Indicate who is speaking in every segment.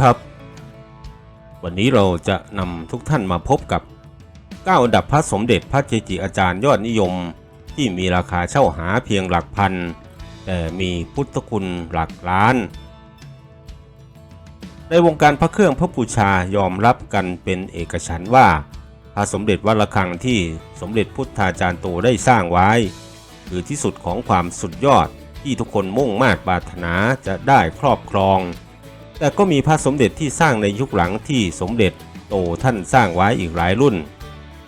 Speaker 1: ครับ วันนี้เราจะนำทุกท่านมาพบกับ9อันดับพระสมเด็จพระเกจิอาจารย์ยอดนิยม ที่มีราคาเช่าหาเพียงหลักพัน แต่มีพุทธคุณหลักล้าน ในวงการพระเครื่องพระบูชายอมรับกันเป็นเอกฉันว่า พระสมเด็จวัดระฆังที่สมเด็จพุทธาจารย์โตได้สร้างไว้ คือที่สุดของความสุดยอดที่ทุกคนมุ่งมา่ปรารถนาจะได้ครอบครอง แต่ก็มีพระสมเด็จที่สร้างในยุคหลังที่สมเด็จโตท่านสร้างไว้อีกหลายรุ่น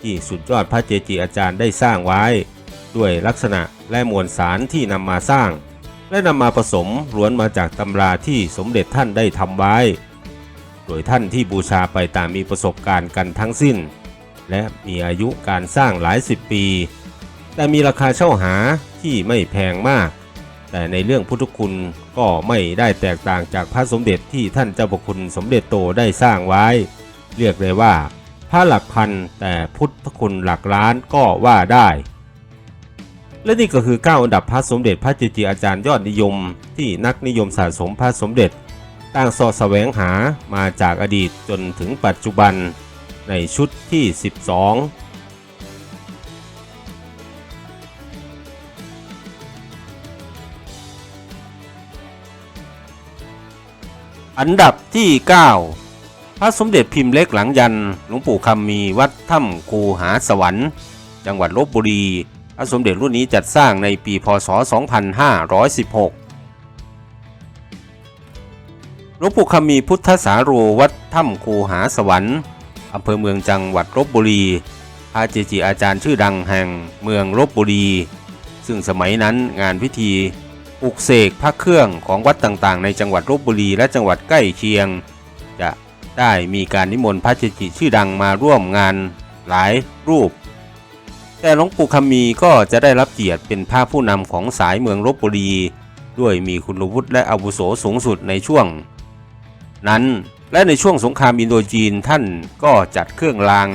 Speaker 1: ที่สุดยอดพระเจจิอาจารย์ได้สร้างไว้ ด้วยลักษณะและมวลสารที่นำมาสร้าง และนำมาผสมล้วนมาจากตำราที่สมเด็จท่านได้ทำไว้ โดยท่านที่บูชาไปต่างมีประสบการณ์กันทั้งสิ้น และมีอายุการสร้างหลายสิบปี แต่มีราคาเช่าหาที่ไม่แพงมาก แต่ในเรื่องพุทธคุณก็ไม่ได้แตกต่างจากพระสมเด็จที่ท่านเจ้าพระคุณสมเด็จโตได้สร้างไว้ เรียกเลยว่า พระหลักพันแต่พุทธคุณหลักล้านก็ว่าได้ และนี่ก็คือ9อันดับพระสมเด็จพระเจจิอาจารย์ยอดนิยม ที่นักนิยมสะสมพระสมเด็จต่างสอดแสวงหามาจากอดีตจนถึงปัจจุบันในชุดที่ 12 อันดับที่ 9 พระสมเด็จพิมพ์เล็กหลังยันหลวงปู่คำมีวัดถ้ำคูหาสวรรค์ จังหวัดลบบุรี พระสมเด็จรุ่นนี้จัดสร้างในปีพศ 2516 หลวงปู่คำมีพุทธสาโรวัดถ้ำคูหาสวรรค์อำเภอเมืองจังหวัดลบบุรีพระเจจิอาจารย์ชื่อดังแห่งเมืองลบบุรี ซึ่งสมัยนั้นงานพิธี ปลุกเสกพระเครื่องของวัดต่างๆ ในจังหวัดลบบุรีและจังหวัดใกล้เคียง จะได้มีการนิมนต์พระเจจิชื่อดังมาร่วมงานหลายรูป แต่หลวงปู่คำมีก็จะได้รับเกียรติเป็นพระผู้นำของสายเมืองลบบุรี ด้วยมีคุณวุฒิและอาวุโสสูงสุดในช่วง นั้นและในช่วงสงครามอินโดจีนท่านก็จัดเครื่องราง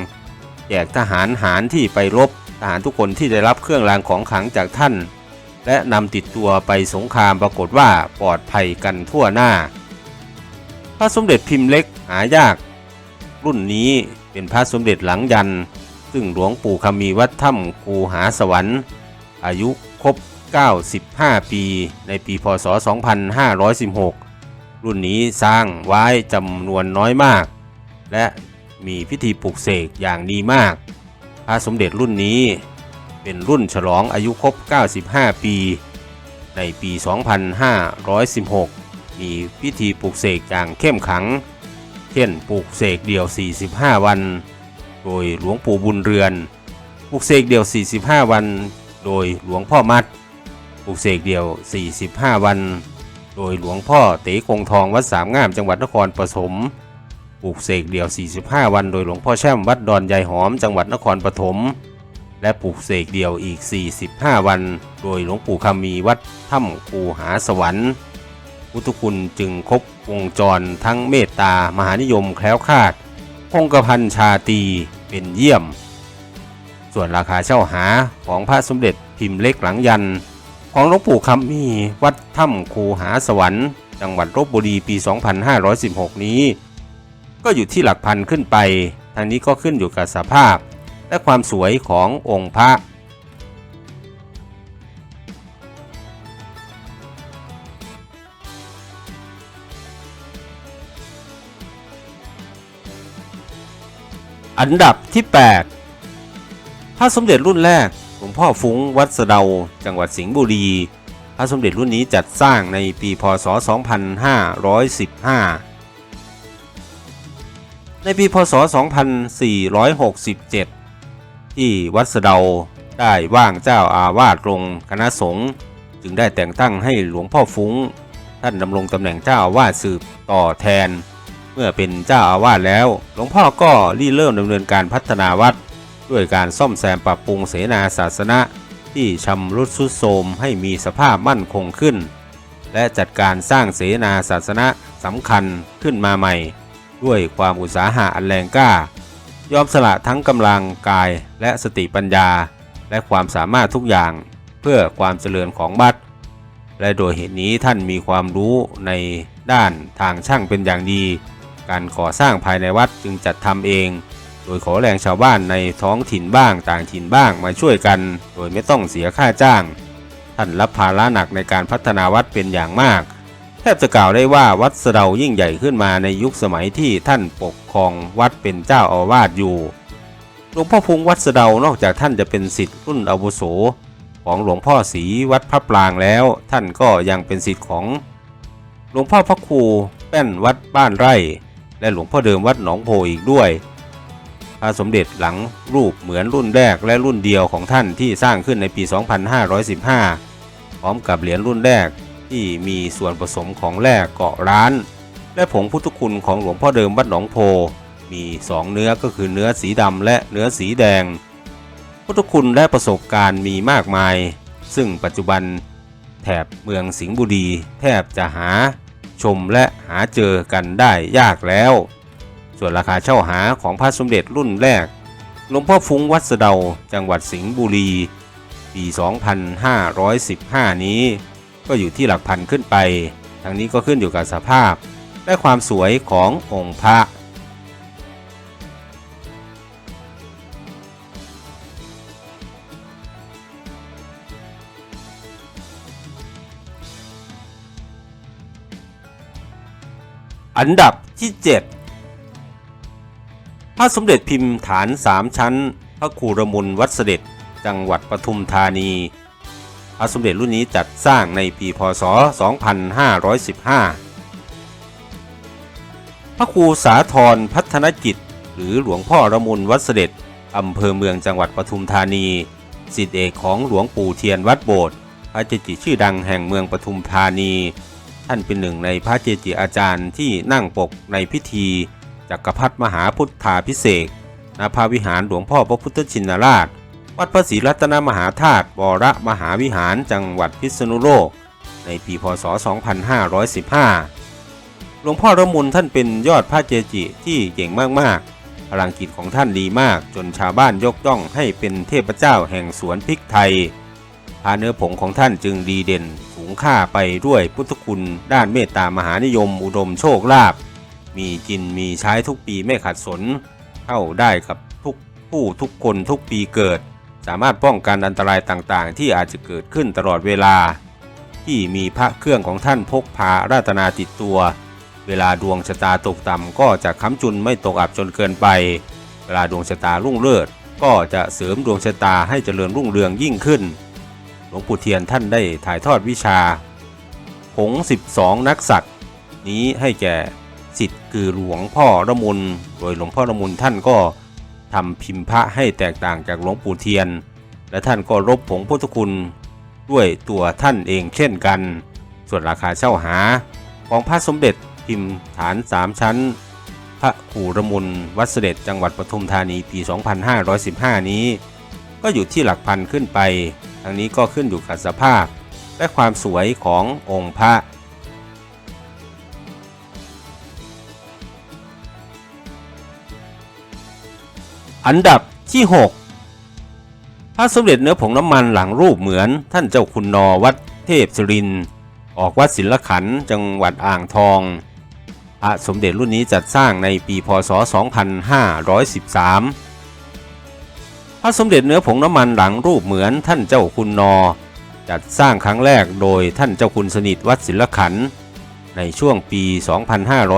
Speaker 1: แจกทหารหารที่ไปรบทหารทุกคนที่ได้รับเครื่องรางของขลังจากท่าน และนำติดตัวไปสงครามปรากฏว่าปลอดภัยกันทั่วหน้า พระสมเด็จพิมพ์เล็กหายาก รุ่นนี้เป็นพระสมเด็จหลังยัน ซึ่งหลวงปู่คำมีวัดถ้ำคูหาสวรรค์ อายุครบ 95 ปีในปีพศ 2516 รุ่นนี้สร้างไว้จำนวนน้อยมาก และมีพิธีปลุกเสกอย่างดีมาก พระสมเด็จรุ่นนี้ เป็นรุ่นฉลองอายุครบ 95 ปี ในปี 2516 มีพิธีปลุกเสกอย่างเข้มขัง เช่นปลุกเสกเดี่ยว 45 วัน โดยหลวงปู่บุญเรือน ปลุกเสกเดี่ยว 45 วัน โดยหลวงพ่อมัด ปลุกเสกเดี่ยว 45 วัน โดยหลวงพ่อเต๋คงทองวัดสามงามจังหวัดนครปฐม ปลูกเสกเดี่ยว 45 วัน โดยหลวงพ่อแช่มวัดดอนยายหอมจังหวัดนครปฐม และปลูกเสกเดี่ยวอีก 45 วัน โดยหลวงปู่คำมีวัดถ้ำคูหาสวรรค์ พุทธคุณจึงครบวงจรทั้งเมตตามหานิยมแคล้วคลาด คงกระพันชาตีเป็นเยี่ยม ส่วนราคาเช่าหาของพระสมเด็จพิมพ์เล็กหลังยัน ของหลวงปู่คำมีวัดถ้ำคูหาสวรรค์ จังหวัดลบบุรีปี 2516 นี้ ก็อยู่ที่หลักพันขึ้นไปทางนี้ก็ขึ้นอยู่กับสภาพ และความสวยขององค์พระอันดับที่ 8 พระสมเด็จรุ่นแรกหลวงพ่อฟุ้งวัดสะเดา จังหวัดสิงห์บุรี พระสมเด็จรุ่นนี้จัดสร้างในปีพศ 2515 ในปีพศ 2467 ที่วัดสะเดาได้ว่างเจ้าอาวาสลงคณะสงฆ์จึงได้แต่งตั้งให้หลวงพ่อฟุ้ง ท่านดำรงตำแหน่งเจ้าอาวาสสืบต่อแทน เมื่อเป็นเจ้าอาวาสแล้ว หลวงพ่อก็รีเริ่มดำเนินการพัฒนาวัด ด้วยการซ่อมแซมปรับปรุงเสนาศาสนะที่ชำรุดทรุดโทรมให้มีสภาพมั่นคงขึ้น และจัดการสร้างเสนาศาสนะสำคัญขึ้นมาใหม่ ด้วยความอุตสาหะอันแรงกล้า ยอมสละทั้งกำลังกายและสติปัญญา และความสามารถทุกอย่างเพื่อความเจริญของบัดและโดยเหตุนี้ท่านมีความรู้ในด้านทางช่างเป็นอย่างดี การก่อสร้างภายในวัดจึงจัดทำเอง โดยขอแรงชาวบ้านในท้องถิ่นบ้างต่างถิ่นบ้างมาช่วยกัน โดยไม่ต้องเสียค่าจ้าง ท่านรับภาระหนักในการพัฒนาวัดเป็นอย่างมาก ทบจะกล่าวได้ว่าวัดสะเดายิ่งใหญ่ขึ้นมาในยุคสมัยที่ท่านปกครองวัดเป็นเจ้าอาวาสอยู่ หลวงพ่อพุงวัดสะเดานอกจากท่านจะเป็นศิษย์รุ่นอาวุโส ของหลวงพ่อศรีวัดพระปรางแล้ว ท่านก็ยังเป็นศิษย์ของหลวงพ่อพระครูแป้นวัดบ้านไร่ และหลวงพ่อเดิมวัดหนองโพอีกด้วยพระสมเด็จหลังรูปเหมือนรุ่นแรกและรุ่นเดียวของท่านที่สร้างขึ้นในปี 2515 พร้อมกับเหรียญรุ่นแรก ที่มีส่วนผสมของแร่เกาะร้าน และผงพุทธคุณของหลวงพ่อเดิมวัดหนองโพ มีสองเนื้อก็คือเนื้อสีดำและเนื้อสีแดง พุทธคุณและประสบการณ์มีมากมาย ซึ่งปัจจุบันแถบเมืองสิงห์บุรีแทบจะหาชมและหาเจอกันได้ยากแล้ว ส่วนราคาเช่าหาของพระสมเด็จรุ่นแรกหลวงพ่อฟุ้งวัดสะเดาจังหวัดสิงห์บุรี ปี 2515 นี้ ก็อยู่ที่หลักพันขึ้นไปทั้งนี้ก็ขึ้นอยู่กับสภาพ และความสวยขององค์พระอันดับที่ 7 พระสมเด็จพิมพ์ฐานสามชั้น พระครูรมุนวัดเสด็จ จังหวัดปทุมธานี พระสมเด็จรุ่นนี้จัดสร้างในปีพศ 2515 พระครูสาธรพัฒนกิจ หรือหลวงพ่อระมุนวัดเสด็จอำเภอเมืองจังหวัดปทุมธานีสิทธิเอกของหลวงปู่เทียนวัดโบสถ์พระเจจิชื่อดังแห่งเมืองปทุมธานี ท่านเป็นหนึ่งในพระเจจิอาจารย์ที่นั่งปกในพิธีจักรพรรดิมหาพุทธาพิเศษณพระวิหารหลวงพ่อพระพุทธชินราช วัดพระศรีรัตนมหาธาตุวรมหาวิหารจังหวัดพิษณุโลก ในปีพศ 2515 หลวงพ่อระมุนท่านเป็นยอดพระเจจิที่เก่งมากๆพลังกิจของท่านดีมากจนชาวบ้านยกย่องให้เป็นเทพเจ้าแห่งสวนพริกไทยพาเนื้อผงของท่านจึงดีเด่นสูงค่าไปด้วยพุทธคุณด้านเมตตามหานิยมอุดมโชคลาภมีกินมีใช้ทุกปีไม่ขัดสน เข้าได้กับทุกผู้ทุกคนทุกปีเกิด สามารถป้องกันอันตรายต่างๆ ที่อาจจะเกิดขึ้นตลอดเวลา ที่มีพระเครื่องของท่านพกพาราตนาติดตัว เวลาดวงชะตาตกต่ำก็จะค้ำจุนไม่ตกอับจนเกินไป เวลาดวงชะตารุ่งเลิศก็จะเสริมดวงชะตาให้เจริญรุ่งเรืองยิ่งขึ้น หลวงปู่เทียนท่านได้ถ่ายทอดวิชาผง 12 นักสัตว์นี้ให้แก่สิทธิ์คือหลวงพ่อระมุนโดยหลวงพ่อระมุนท่านก็ ทำพิมพ์พระให้แตกต่างจากหลวงปู่เทียน และท่านก็รบผงพุทธคุณ ด้วยตัวท่านเองเช่นกัน ส่วนราคาเช่าหา ของพระสมเด็จพิมพ์ฐานสามชั้น พระครูรมุนวัดเสด็จจังหวัดปทุมธานีปี 2515 นี้ ก็อยู่ที่หลักพันขึ้นไป ทั้งนี้ก็ขึ้นอยู่กับสภาพ และความสวยขององค์พระ อันดับที่ 6 พระสมเด็จเนื้อผงน้ำมันหลังรูปเหมือนท่านเจ้าคุณนอวัดเทพสริน ออกวัดศิลขันจังหวัดอ่างทองพระสมเด็จรุ่นนี้จัดสร้างในปีพศ 2513 พระสมเด็จเนื้อผงน้ำมันหลังรูปเหมือนท่านเจ้าคุณนอ จัดสร้างครั้งแรกโดยท่านเจ้าคุณสนิทวัดศิลขันในช่วงปี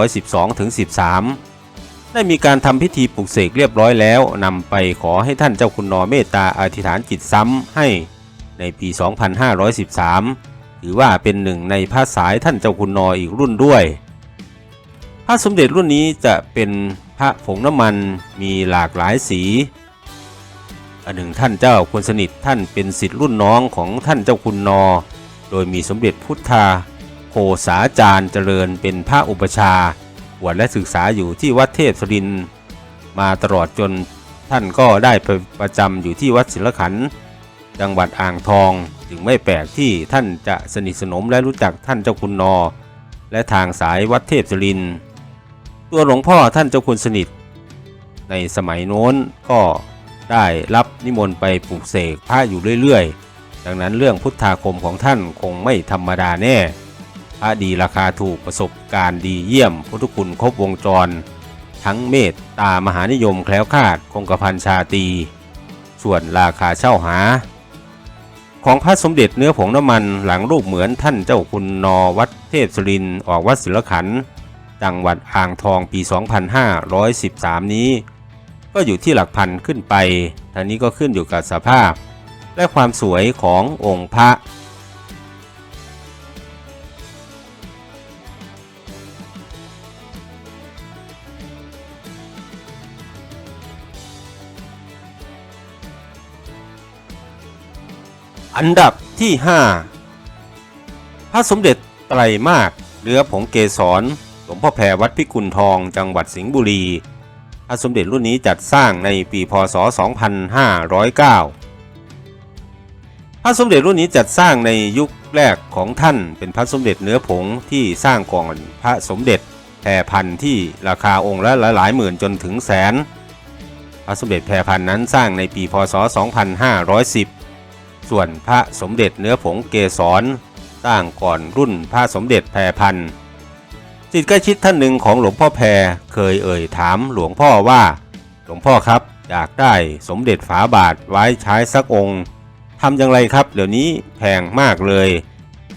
Speaker 1: 2512-13 ได้มีการทำพิธีปลุกเสกเรียบร้อยแล้วนำไปขอให้ท่านเจ้าคุณนอเมตตาอธิษฐานจิตซ้ำให้ในปี 2513 ถือว่าเป็นหนึ่งในพระสายท่านเจ้าคุณนออีกรุ่นด้วย พระสมเด็จรุ่นนี้จะเป็นพระผงน้ำมันมีหลากหลายสีอันหนึ่งท่านเจ้าคุณสนิทท่านเป็นสิทธิรุ่นน้องของท่านเจ้าคุณนอ โดยมีสมเด็จพุทธาโคสาจารย์เจริญเป็นพระอุปชา บวชและศึกษาอยู่ที่วัดเทพสรินมาตลอดจนท่านก็ได้ไปประจำอยู่ที่วัดศิลขันธ์จังหวัดอ่างทองจึงไม่แปลกที่ท่านจะสนิทสนมและรู้จักท่านเจ้าคุณนอ และทางสายวัดเทพสรินตัวหลวงพ่อท่านเจ้าคุณสนิท ในสมัยโน้นก็ได้รับนิมนต์ไปปลูกเสกพระอยู่เรื่อยๆ ดังนั้นเรื่องพุทธาคมของท่านคงไม่ธรรมดาแน่ พระดีราคาถูกประสบการณ์ดีเยี่ยมพุทธคุณครบวงจร ทั้งเมตตามหานิยมแคล้วคลาดคงกระพันชาตี ส่วนราคาเช่าหา ของพระสมเด็จเนื้อผงน้ำมันหลังรูปเหมือนท่านเจ้าคุณนอวัดเทพสุรินทร์ออกวัดศิลขันธ์จังหวัดอ่างทองปี 2513 นี้ ก็อยู่ที่หลักพันขึ้นไปทางนี้ก็ขึ้นอยู่กับสภาพ และความสวยขององค์พระ อันดับที่ 5 พระสมเด็จไตรมากเรือผงเกศรหลวงพ่อแพรวัดพิกุลทองจังหวัดสิงห์บุรี พระสมเด็จรุ่นนี้จัดสร้างในปีพศ 2509 พระสมเด็จรุ่นนี้จัดสร้างในยุคแรกของท่านเป็นพระสมเด็จเนื้อผงที่สร้างก่อนพระสมเด็จแพรพันธุ์ที่ราคาองค์ละหลายหมื่นจนถึงแสน พระสมเด็จแพรพันธุ์นั้นสร้างในปีพศ 2510 ส่วนพระสมเด็จเนื้อผงเกศรสร้างก่อนรุ่นพระสมเด็จแพรพันธุ์จิตใกล้ชิดท่านหนึ่งของหลวงพ่อแพรเคยเอ่ยถามหลวงพ่อว่า หลวงพ่อครับอยากได้สมเด็จฝาบาทไว้ใช้สักองค์ทำอย่างไรครับเดี๋ยวนี้แพงมากเลย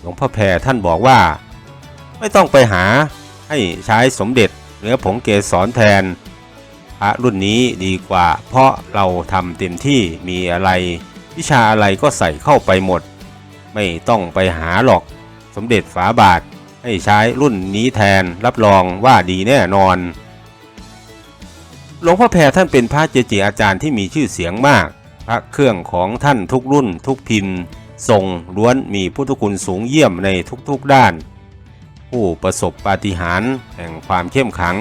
Speaker 1: หลวงพ่อแพรท่านบอกว่า ไม่ต้องไปหาให้ใช้สมเด็จเนื้อผงเกศรแทนพระรุ่นนี้ดีกว่าเพราะเราทำเต็มที่มีอะไร วิชาอะไรก็ใส่เข้าไปหมด ไม่ต้องไปหาหรอก สมเด็จฝาบาทให้ใช้รุ่นนี้แทนรับรองว่าดีแน่นอน หลวงพ่อแพรท่านเป็นพระเจจิอาจารย์ที่มีชื่อเสียงมาก พระเครื่องของท่านทุกรุ่นทุกพิมพ์ ทรงล้วนมีพุทธคุณสูงเยี่ยมในทุกๆด้าน ผู้ประสบปาฏิหาริย์แห่งความเข้มขัง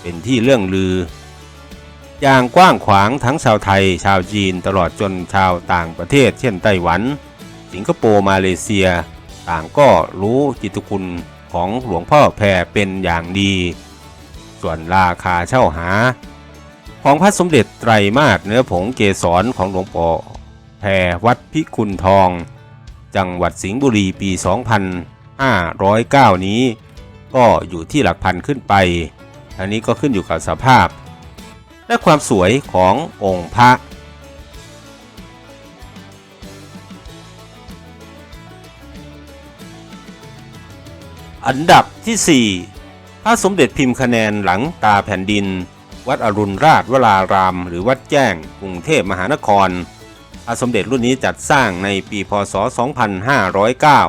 Speaker 1: เป็นที่เรื่องลือ อย่างกว้างขวางทั้งชาวไทย ชาวจีนตลอดจนชาวต่างประเทศ เช่นไต้หวัน สิงคโปร์มาเลเซีย ต่างก็รู้จิตคุณของหลวงพ่อแพรเป็นอย่างดี ส่วนราคาเช่าหา ของพระสมเด็จไตรมาสเนื้อผงเกสรของหลวงพ่อแพรวัดพิกุลทอง จังหวัดสิงห์บุรีปี 2509 นี้ ก็อยู่ที่หลักพันขึ้นไป อันนี้ก็ขึ้นอยู่กับสภาพ และความสวยขององค์พระอันดับที่ 4 พระสมเด็จพิมพ์คะแนนหลังตาแผ่นดิน วัดอรุณราชวราราม หรือวัดแจ้ง กรุงเทพมหานคร พระสมเด็จรุ่นนี้จัดสร้างในปีพศ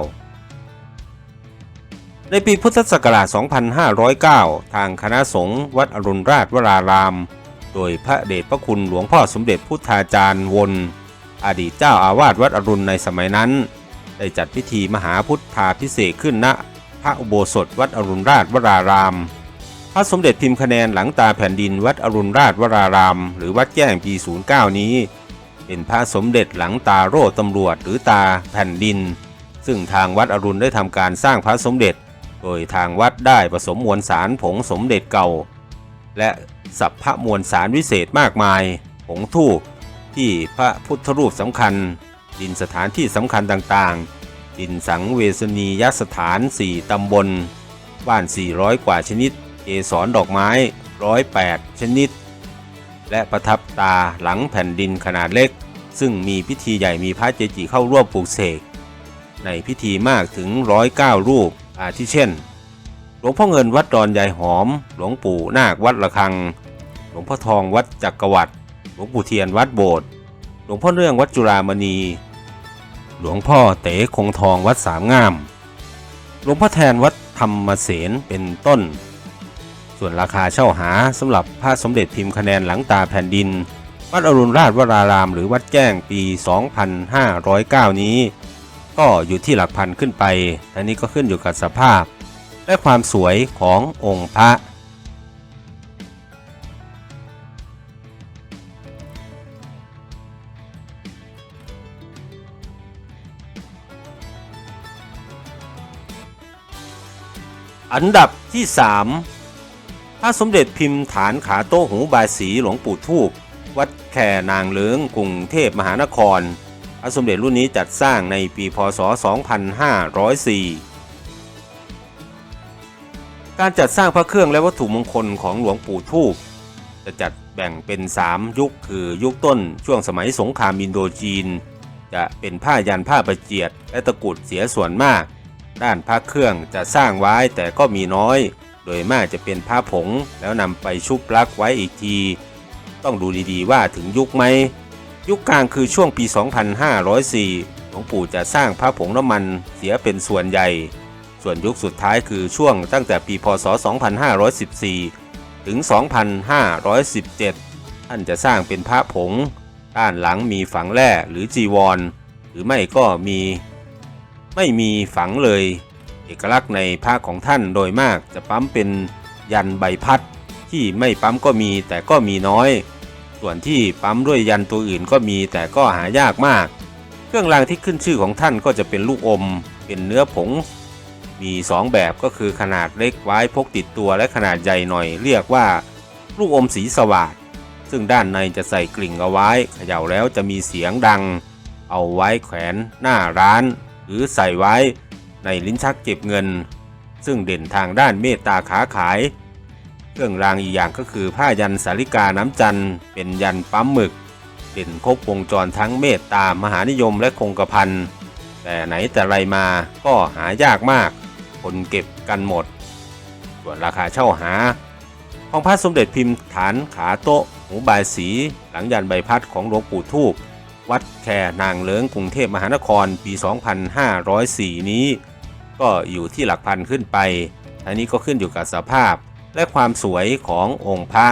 Speaker 1: 2509 ในปีพุทธศักราช 2509 ทางคณะสงฆ์วัดอรุณราชวราราม โดยพระเดชพระคุณหลวงพ่อสมเด็จพุทธาจารย์วน อดีตเจ้าอาวาสวัดอรุณในสมัยนั้น ได้จัดพิธีมหาพุทธาพิเศษขึ้นณพระอุโบสถวัดอรุณราชวราราม พระสมเด็จพิมพ์คะแนนหลังตาแผ่นดินวัดอรุณราชวราราม หรือวัดแจ้งปี 09 นี้ เป็นพระสมเด็จหลังตาโรตำรวจหรือตาแผ่นดิน ซึ่งทางวัดอรุณได้ทำการสร้างพระสมเด็จ โดยทางวัดได้ผสมมวลสารผงสมเด็จเก่า และ สัพพะมวลสารวิเศษมากมาย ผงทูปที่พระพุทธรูปสำคัญ ดินสถานที่สำคัญต่างๆ ดินสังเวสนียสถาน 4 ตำบล บ้าน 400 กว่าชนิด เกสรดอกไม้ 108 ชนิด และประทับตาหลังแผ่นดินขนาดเล็ก ซึ่งมีพิธีใหญ่มีพระเจจิเข้าร่วมปลูกเสก ในพิธีมากถึง 109 รูป อาทิเช่น หลวงพ่อเงินวัดดอนยายหอม หลวงปู่นาควัดระฆัง หลวงพ่อทองวัดจักรวรรดิหลวงปู่เทียนวัดโบสถ์หลวงพ่อเรื่องวัดจุฬามณี หลวงพ่อเต๋คงทองวัดสามงาม หลวงพ่อแทนวัดธรรมเสนเป็นต้น ส่วนราคาเช่าหาสำหรับพระสมเด็จพิมพ์คะแนนหลังตาแผ่นดิน วัดอรุณราชวรารามหรือวัดแจ้งปี 2509 นี้ ก็อยู่ที่หลักพันขึ้นไป อันนี้ก็ขึ้นอยู่กับสภาพ และความสวยขององค์พระ อันดับที่3พระสมเด็จพิมพ์ฐานขาโต้หูบายสีหลวงปู่ทูบวัดแค่นางเลิงกรุงเทพมหานคร พระสมเด็จรุ่นนี้จัดสร้างในปีพศ 2504 การจัดสร้างพระเครื่องและวัตถุมงคลของหลวงปู่ทูบจะจัดแบ่งเป็น 3 ยุคคือยุคต้นช่วงสมัยสงครามอินโดจีน จะเป็นผ้ายันผ้าประเจียดและตะกุดเสียส่วนมาก ด้านพระเครื่องจะสร้างไว้แต่ก็มีน้อย โดยมากจะเป็นผ้าผงแล้วนำไปชุบลักไว้อีกที ต้องดูดีๆว่าถึงยุคไหม ยุคกลางคือช่วงปี 2504 หลวงปู่จะสร้างพระผงน้ำมันเสียเป็นส่วนใหญ่ ส่วนยุคสุดท้ายคือช่วงตั้งแต่ปีพศ 2514 ถึง 2517 ท่านจะสร้างเป็นพระผง ด้านหลังมีฝังแร่หรือจีวร หรือไม่ก็มี ไม่มีฝังเลย เอกลักษณ์ในพระของท่านโดยมากจะปั๊มเป็นยันใบพัด ที่ไม่ปั๊มก็มีแต่ก็มีน้อย ส่วนที่ปั๊มด้วยยันตัวอื่นก็มีแต่ก็หายากมาก เครื่องรางที่ขึ้นชื่อของท่านก็จะเป็นลูกอม เป็นเนื้อผง มี 2 แบบก็คือขนาดเล็กไว้พกติดตัวและขนาดใหญ่หน่อยเรียกว่าลูกอมสีสวัสดซึ่งด้านในจะใส่กลิ่งเอาไว้เขย่าแล้วจะมีเสียงดัง เอาไว้แขวนหน้าร้าน หรือใส่ไว้ในลิ้นชักเก็บเงิน ซึ่งเด่นทางด้านเมตตาขาขาย เครื่องรางอีกอย่างก็คือผ้ายันสาริกาน้ำจันเป็นยันปั๊มหมึก เด่นครบวงจรทั้งเมตตามหานิยมและคงกระพันแต่ไหนแต่ไรมาก็หายากมาก คนเก็บกันหมด ส่วนราคาเช่าหา ของพระสมเด็จพิมพ์ฐานขาโต๊ะหูบายสี หลังยันใบพัดของหลวงปู่ทูบ วัดแคนางเลิงกรุงเทพมหานครปี 2504 นี้ ก็อยู่ที่หลักพันขึ้นไป อันนี้ก็ขึ้นอยู่กับสภาพและความสวยขององค์พระ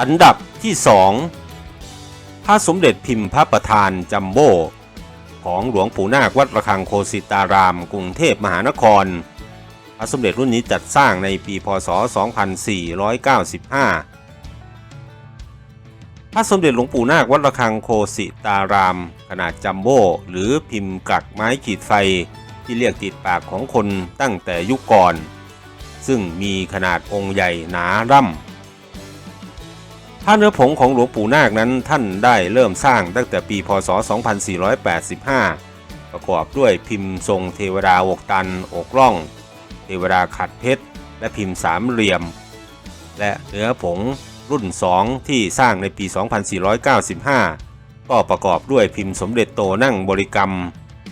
Speaker 1: อันดับที่ 2 พระสมเด็จพิมพ์พระประธานจัมโบ้ ของหลวงปู่นาควัดระฆังโคสิตาราม กรุงเทพมหานคร พระสมเด็จรุ่นนี้จัดสร้างในปีพศ 2495 พระสมเด็จหลวงปู่นาควัดระฆังโคสิตาราม ขนาดจัมโบ้หรือพิมพ์กักไม้ขีดไฟที่เรียกติดปากของคนตั้งแต่ยุคก่อน ซึ่งมีขนาดองค์ใหญ่หนาร่ำ พระเนื้อผงของหลวงปู่นาคนั้นท่านได้เริ่มสร้างตั้งแต่ปีพศ 2485 ประกอบด้วยพิมพ์ทรงเทวดาอกตันอกร่อง เทวดาขัดเพชร และพิมพ์สามเหลี่ยม และเนื้อผงรุ่น 2 ที่สร้างในปี 2495 ก็ประกอบด้วยพิมพ์สมเด็จโตนั่งบริกรรม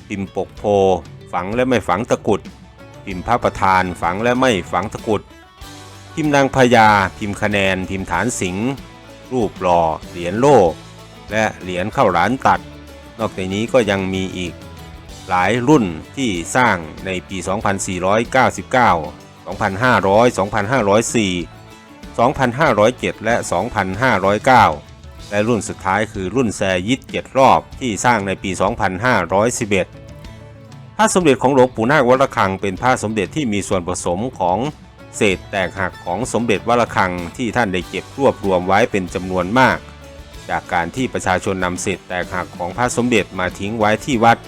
Speaker 1: พิมพ์ปกโพ ฝังและไม่ฝังตะกุด พิมพ์พระประธานฝังและไม่ฝังตะกุด พิมพ์นางพญาพิมพ์คะแนน พิมพ์ฐานสิงห์ รูปหล่อเหรียญโล่ และเหรียญข้าร้านตัด นอกจากนี้ก็ยังมีอีกหลายรุ่นที่สร้างในปี 2499 2500 2504 2507 และ 2509 และรุ่นสุดท้ายคือรุ่นแซยิดเจ็ดรอบที่สร้างในปี 2511 พระสมเด็จของหลวงปู่นาควระฆังเป็นพระสมเด็จที่มีส่วนผสมของ เศษแตกหักของสมเด็จวัดระฆังที่ท่านได้เก็บรวบรวมไว้เป็นจำนวนมาก จากการที่ประชาชนนำเศษแตกหักของพระสมเด็จมาทิ้งไว้ที่วัด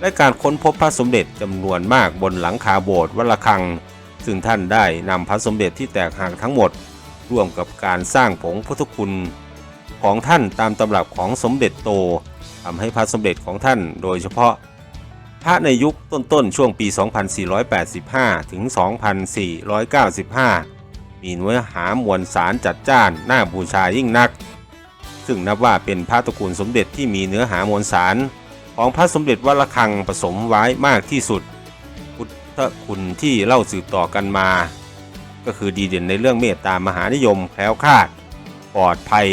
Speaker 1: และการค้นพบพระสมเด็จจำนวนมากบนหลังคาโบสถ์วัดระฆัง ซึ่งท่านได้นำพระสมเด็จที่แตกหักทั้งหมด ร่วมกับการสร้างผงพุทธคุณ ของท่านตามตำรับของสมเด็จโตทำให้พระสมเด็จของท่านโดยเฉพาะ พระในยุคต้นๆ ช่วงปี 2485 ถึง 2495 มีเนื้อหามวลสารจัดจ้านน่าบูชายิ่งนัก ซึ่งนับว่าเป็นพระตระกูลสมเด็จที่มีเนื้อหามวลสาร ของพระสมเด็จวัดระฆังผสมไว้มากที่สุด พุทธคุณที่เล่าสืบต่อกันมา ก็คือดีเด่นในเรื่องเมตตามหานิยมแคล้วคลาดปลอดภัย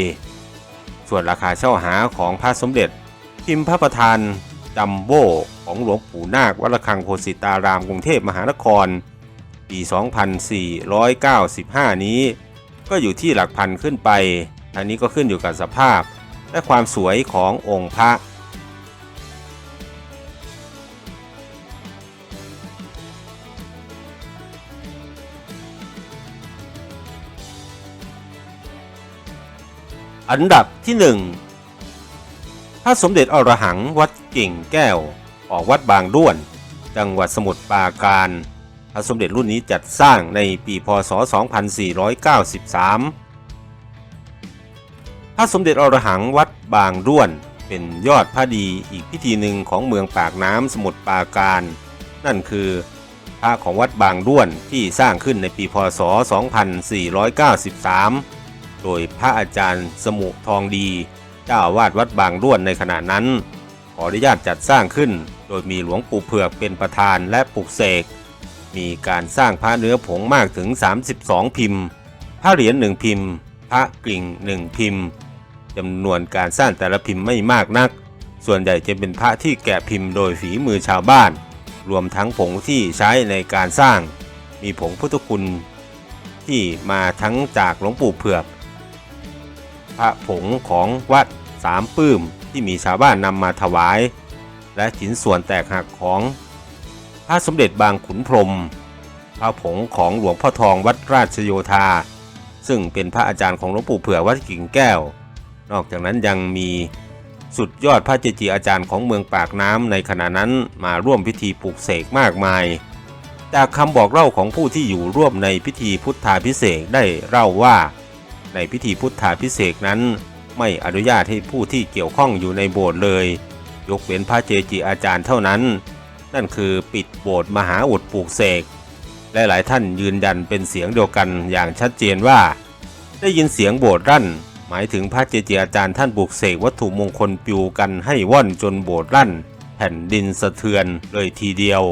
Speaker 1: ส่วนราคาเช่าหาของพระสมเด็จพิมพ์พระประธานจัมโบ้ ของหลวงปู่นาควัดระฆังโคสิตารามกรุงเทพมหานคร ปี 2495 นี้ ก็อยู่ที่หลักพันขึ้นไป อันนี้ก็ขึ้นอยู่กับสภาพ และความสวยขององค์พระอันดับที่หนึ่งพระสมเด็จอรหังวัดกิ่งแก้ว ออกวัดบางด้วน จังหวัดสมุทรปราการ พระสมเด็จรุ่นนี้จัดสร้างในปีพศ 2493 พระสมเด็จอรหังวัดบางด้วน เป็นยอดพระดีอีกพิธีหนึ่งของเมืองปากน้ำสมุทรปราการ นั่นคือพระของวัดบางด้วนที่สร้างขึ้นในปีพศ 2493 โดยพระอาจารย์สมุทองดี เจ้าวาสวัดบางด้วนในขณะนั้น ขออนุญาตจัดสร้างขึ้น ดยมีหลวงปู่เผือกเป็นประธานและปลุกเสก มีการสร้างพระเนื้อผงมากถึง 32 พิมพ์พระเหรียญหนึ่งพิมพ์ พระกริ่งหนึ่งพิมพ์จำนวนการสร้างแต่ละพิมพ์ไม่มากนัก ส่วนใหญ่จะเป็นพระที่แกะพิมพ์โดยฝีมือชาวบ้าน รวมทั้งผงที่ใช้ในการสร้าง มีผงพุทธคุณ ที่มาทั้งจากหลวงปู่เผือก พระผงของวัดสามปื้มที่มีชาวบ้านนำมาถวาย และชิ้นส่วนแตกหักของพระสมเด็จบางขุนพรมพระผงของหลวงพ่อทองวัดราชโยธา ซึ่งเป็นพระอาจารย์ของหลวงปู่เผื่อวัดกิ่งแก้ว นอกจากนั้นยังมีสุดยอดพระเจจิอาจารย์ของเมืองปากน้ำในขณะนั้นมาร่วมพิธีปลูกเสกมากมาย จากคำบอกเล่าของผู้ที่อยู่ร่วมในพิธีพุทธาพิเศษได้เล่าว่า ในพิธีพุทธาพิเศษนั้น ไม่อนุญาตให้ผู้ที่เกี่ยวข้องอยู่ในโบสถ์เลย ยกเว้นพระเจจิอาจารย์เท่านั้น นั่นคือปิดโบสถ์มหาอุดปลูกเสกและหลายท่านยืนยันเป็นเสียงเดียวกันอย่างชัดเจนว่า ได้ยินเสียงโบสถ์รั่น หมายถึงพระเจจิอาจารย์ท่านปลูกเสกวัตถุมงคลปิวกันให้ว่อนจนโบสถ์รั่น แผ่นดินสะเทือนเลยทีเดียว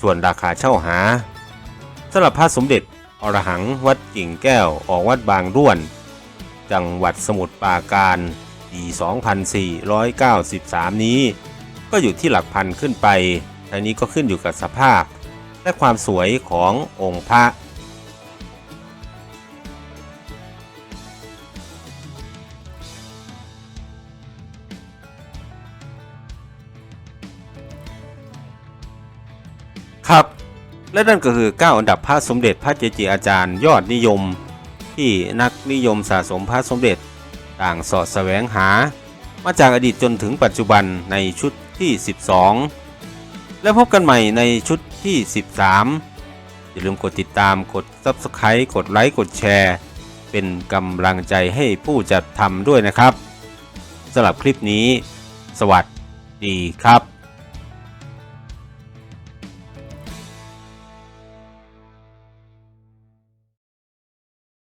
Speaker 1: ส่วนราคาเช่าหาสำหรับพระสมเด็จอรหังวัดกิ่งแก้วออกวัดบางร่วน จังหวัดสมุทรปราการ ปี 2493 นี้ ก็อยู่ที่หลักพันขึ้นไปทั้งนี้ก็ขึ้นอยู่กับสภาพ และความสวยขององค์พระครับและนั่นก็คือ 9 อันดับพระสมเด็จพระเจจิอาจารย์ ยอดนิยม ที่นักนิยมสะสมพระสมเด็จ ต่างสอดแสวงหา มาจากอดีตจนถึงปัจจุบันในชุดที่ 12 และพบกันใหม่ในชุดที่ 13 อย่าลืมกดติดตามกด Subscribe กดไลค์กดแชร์ เป็นกำลังใจให้ผู้จัดทำด้วยนะครับสำหรับคลิปนี้ สวัสดีครับ